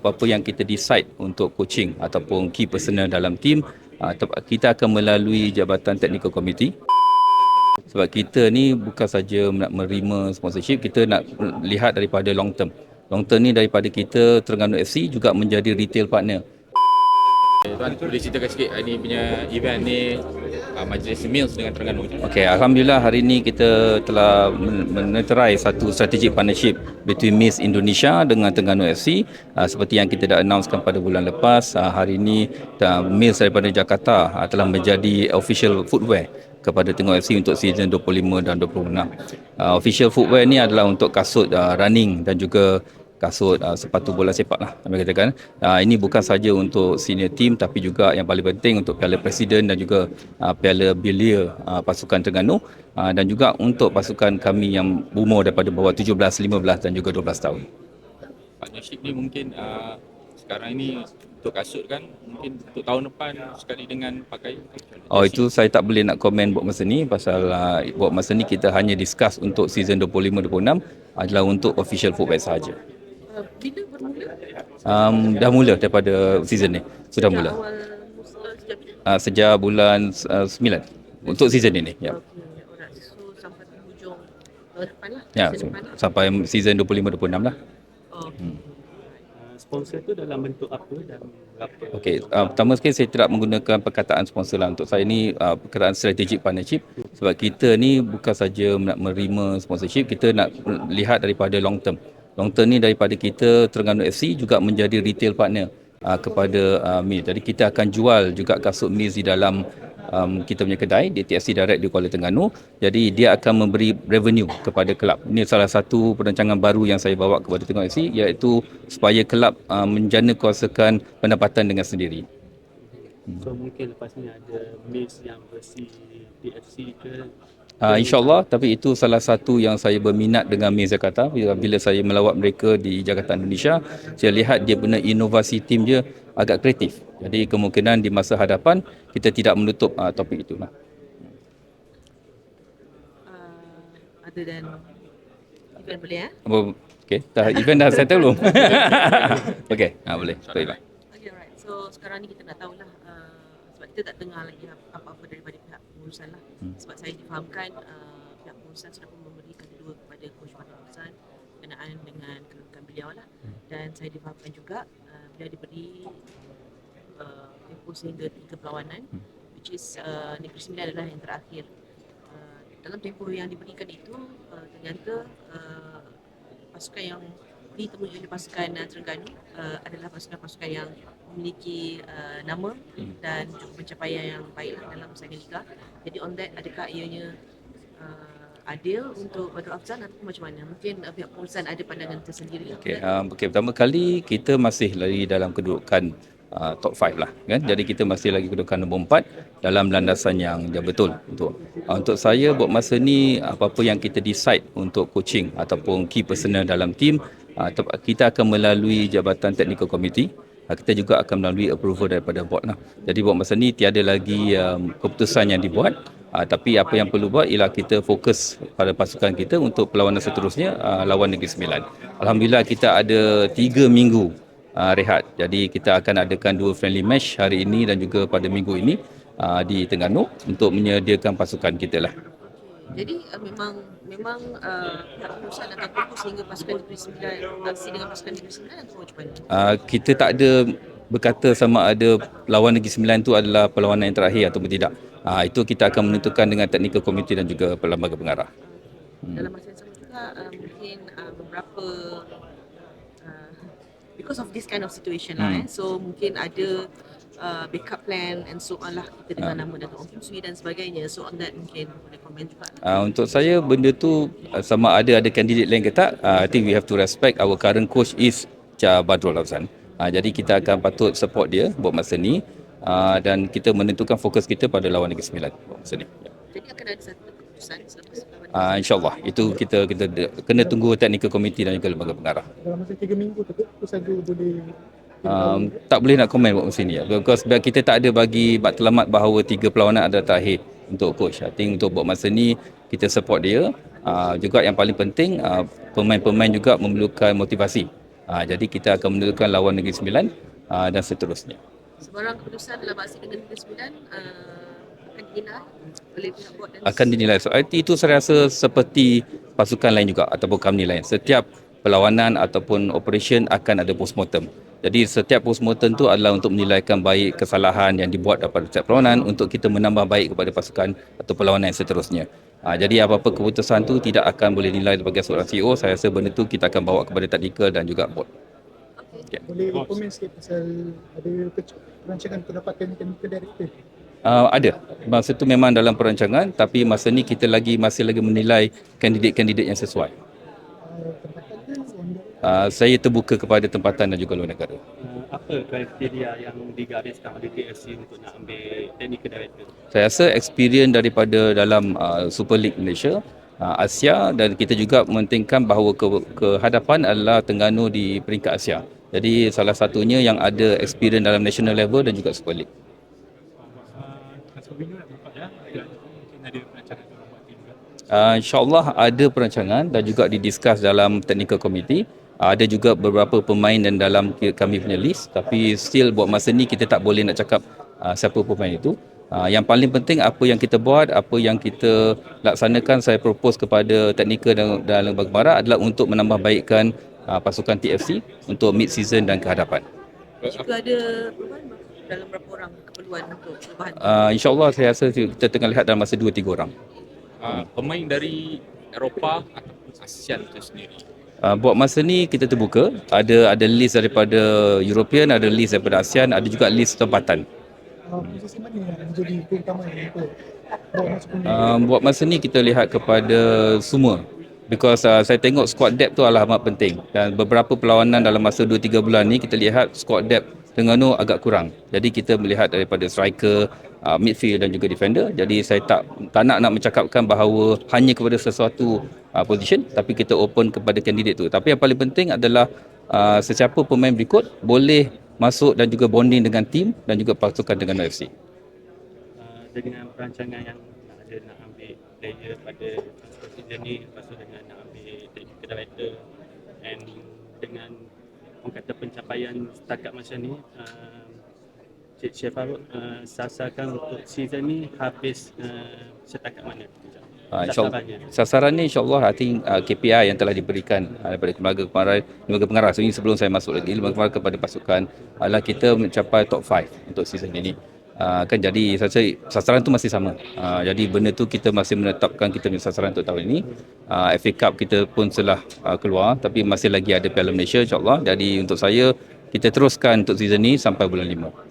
apa-apa yang kita decide untuk coaching ataupun key personal dalam team uh, kita akan melalui Jabatan Technical Committee. Sebab kita ni bukan saja nak menerima sponsorship kita nak lihat daripada long term. Long term ni daripada kita Terengganu FC juga menjadi retail partner Tuan boleh ceritakan sikit ini punya event ni uh, Majlis Meals dengan Terengganu. Okey, alhamdulillah hari ini kita telah meneterai satu strategic partnership between Miss Indonesia dengan Terengganu FC. Uh, seperti yang kita dah announcekan pada bulan lepas, uh, hari ini uh, Mills daripada Jakarta uh, telah menjadi official footwear kepada Terengganu FC untuk season 25 dan 26. Uh, official footwear ni adalah untuk kasut uh, running dan juga kasut uh, sepatu bola sepak lah kami katakan uh, ini bukan saja untuk senior team tapi juga yang paling penting untuk piala presiden dan juga uh, piala belia uh, pasukan Terengganu uh, dan juga untuk pasukan kami yang umur daripada bawah 17, 15 dan juga 12 tahun. Partnership ni mungkin uh, sekarang ini untuk kasut kan mungkin untuk tahun depan sekali dengan pakai Oh itu saya tak boleh nak komen buat masa ni pasal uh, buat masa ni kita hanya discuss untuk season 25 26 adalah untuk official football sahaja. Bila bermula? Um, dah mula daripada season ni. Sudah mula. Awal musa sejak bila? Uh, sejak bulan uh, 9 untuk season ini. Ya. So sampai hujung tahun depan lah. Ya, depan lah. sampai season 25 26 lah. Oh, Hmm. Uh, sponsor tu dalam bentuk apa dan berapa? Okey, uh, pertama sekali saya tidak menggunakan perkataan sponsor lah. Untuk saya ni uh, perkataan strategic partnership sebab kita ni bukan saja nak menerima sponsorship, kita nak lihat daripada long term. Long term ni daripada kita Terengganu FC juga menjadi retail partner uh, kepada uh, MIS. Jadi kita akan jual juga kasut MIS di dalam um, kita punya kedai di TFC Direct di Kuala Terengganu. Jadi dia akan memberi revenue kepada kelab. Ini salah satu perancangan baru yang saya bawa kepada Terengganu FC iaitu supaya kelab uh, menjana kuasakan pendapatan dengan sendiri. So mungkin lepas ni ada miss yang versi DFC ke Uh, InsyaAllah, tapi itu salah satu yang saya berminat dengan Miss Jakarta. Bila, saya melawat mereka di Jakarta Indonesia, saya lihat dia punya inovasi tim dia agak kreatif. Jadi kemungkinan di masa hadapan, kita tidak menutup uh, topik itu. Lah. uh, other than event boleh eh? Apa, okay, dah, event dah settle belum? okay, ah, boleh. Baiklah. Okay, alright. So sekarang ni kita nak tahulah kita tak dengar lagi ap- apa-apa daripada pihak pengurusan lah. Hmm. Sebab saya difahamkan uh, pihak pengurusan sudah pun memberikan dua kepada Coach Fatah Hassan berkenaan dengan kedudukan beliau lah. Hmm. Dan saya difahamkan juga uh, beliau diberi uh, tempoh sehingga tiga perlawanan Hmm. which is uh, Negeri Sembilan adalah yang terakhir. Uh, dalam tempoh yang diberikan itu uh, ternyata uh, pasukan yang ditemui oleh pasukan uh, Terengganu uh, adalah pasukan-pasukan yang memiliki uh, nama Hmm. dan juga pencapaian yang baiklah dalam saingan liga. Jadi on that adakah ianya uh, adil untuk Badrul Afzal ataupun macam mana? Mungkin uh, pihak pengurusan ada pandangan tersendiri. Okay, um, okay, pertama kali kita masih lagi dalam kedudukan uh, top 5 lah kan. Jadi kita masih lagi kedudukan nombor 4 dalam landasan yang yang betul untuk uh, untuk saya buat masa ni apa-apa yang kita decide untuk coaching ataupun key personal dalam team uh, kita akan melalui Jabatan Technical Committee kita juga akan melalui approval daripada board lah. Jadi buat masa ni tiada lagi um, keputusan yang dibuat uh, tapi apa yang perlu buat ialah kita fokus pada pasukan kita untuk perlawanan seterusnya uh, lawan Negeri Sembilan. Alhamdulillah kita ada tiga minggu uh, rehat. Jadi kita akan adakan dua friendly match hari ini dan juga pada minggu ini uh, di Terengganu untuk menyediakan pasukan kita lah. Jadi uh, memang memang uh, pihak pengurusan akan tunggu sehingga pasukan Negeri Sembilan aksi dengan pasukan Negeri Sembilan atau macam mana? Uh, kita tak ada berkata sama ada lawan Negeri Sembilan itu adalah perlawanan yang terakhir ataupun tidak. Uh, itu kita akan menentukan dengan technical committee dan juga lembaga pengarah. Hmm. Dalam masa yang sama juga uh, mungkin uh, beberapa uh, because of this kind of situation lah Hmm. eh. So mungkin ada uh, backup plan and so on lah kita dengar Ah. nama Datuk Ong Kim Swee dan sebagainya. So on that mungkin boleh komen juga. Uh, untuk saya benda tu uh, sama ada ada kandidat lain ke tak, uh, I think we have to respect our current coach is Cha Badrul Afzan. Uh, jadi kita akan patut support dia buat masa ni uh, dan kita menentukan fokus kita pada lawan Negeri Sembilan buat masa ni. Jadi akan ada satu keputusan selepas lawan Uh, InsyaAllah itu kita kita kena tunggu technical committee dan juga lembaga pengarah. dalam masa 3 minggu tu tu saja boleh Um, tak boleh nak komen buat masa ni ya. Because kita tak ada bagi matlamat bahawa tiga perlawanan ada terakhir untuk coach. I think untuk buat masa ni kita support dia. Uh, juga yang paling penting uh, pemain-pemain juga memerlukan motivasi. Uh, jadi kita akan menentukan lawan Negeri Sembilan uh, dan seterusnya. Sebarang keputusan dalam aksi dengan Negeri Sembilan uh, akan dinilai oleh pihak bot dan akan dinilai. So, itu saya rasa seperti pasukan lain juga ataupun company lain. Setiap perlawanan ataupun operation akan ada postmortem. Jadi setiap postmortem tu adalah untuk menilaikan baik kesalahan yang dibuat daripada setiap perlawanan untuk kita menambah baik kepada pasukan atau perlawanan yang seterusnya. Ha, jadi apa-apa keputusan tu tidak akan boleh nilai sebagai seorang CEO. Saya rasa benda tu kita akan bawa kepada tactical dan juga board. Boleh komen sikit pasal ada perancangan untuk dapatkan technical director. Uh, ada. Masa tu memang dalam perancangan tapi masa ni kita lagi masih lagi menilai kandidat-kandidat yang sesuai. Uh, tempatan ke orang Uh, saya terbuka kepada tempatan dan juga luar negara. Uh, apa kriteria yang digariskan oleh TFC untuk nak ambil technical director? Saya rasa experience daripada dalam uh, Super League Malaysia, uh, Asia dan kita juga mementingkan bahawa ke, kehadapan adalah Terengganu di peringkat Asia. Jadi salah satunya yang ada experience dalam national level dan juga Super League. Uh, InsyaAllah ada perancangan dan juga didiskus dalam technical committee. Uh, ada juga beberapa pemain dan dalam kami punya list tapi still buat masa ni kita tak boleh nak cakap uh, siapa pemain itu. Uh, yang paling penting apa yang kita buat, apa yang kita laksanakan saya propose kepada teknikal dan, dan lembaga barat adalah untuk menambah baikkan uh, pasukan TFC untuk mid season dan kehadapan. juga ada perubahan dalam berapa orang keperluan untuk perubahan. Uh, InsyaAllah saya rasa kita tengah lihat dalam masa 2-3 orang. Uh, pemain dari Eropah ataupun ASEAN itu sendiri. Uh, buat masa ni kita terbuka. Ada ada list daripada European ada list daripada ASEAN ada juga list tempatan. Uh, buat masa ni kita lihat kepada semua. Because uh, saya tengok squad depth tu adalah amat penting. Dan beberapa perlawanan dalam masa 2-3 bulan ni kita lihat squad depth Terengganu agak kurang. Jadi kita melihat daripada striker uh, midfield dan juga defender. Jadi saya tak tak nak nak mencakapkan bahawa hanya kepada sesuatu uh, position tapi kita open kepada kandidat tu. Tapi yang paling penting adalah uh, sesiapa pemain berikut boleh masuk dan juga bonding dengan tim dan juga pasukan dengan UFC. Uh, dengan perancangan yang ada nak ambil player pada season ni lepas tu dengan nak ambil technical director and dengan orang kata pencapaian setakat masa ni uh, Cik Chef Farouk uh, sasarkan untuk season ni habis uh, setakat mana? Uh, Sasarannya. sasaran ni insyaAllah I think uh, KPI yang telah diberikan uh, daripada lembaga pengarah lembaga pengarah so, ini sebelum saya masuk lagi lembaga pengarah kepada pasukan adalah kita mencapai top 5 untuk season ini uh, kan jadi saya rasa sasaran tu masih sama. Uh, jadi benda tu kita masih menetapkan kita punya sasaran untuk tahun ini. Uh, FA Cup kita pun telah uh, keluar tapi masih lagi ada Piala Malaysia insyaAllah. Jadi untuk saya kita teruskan untuk season ni sampai bulan 5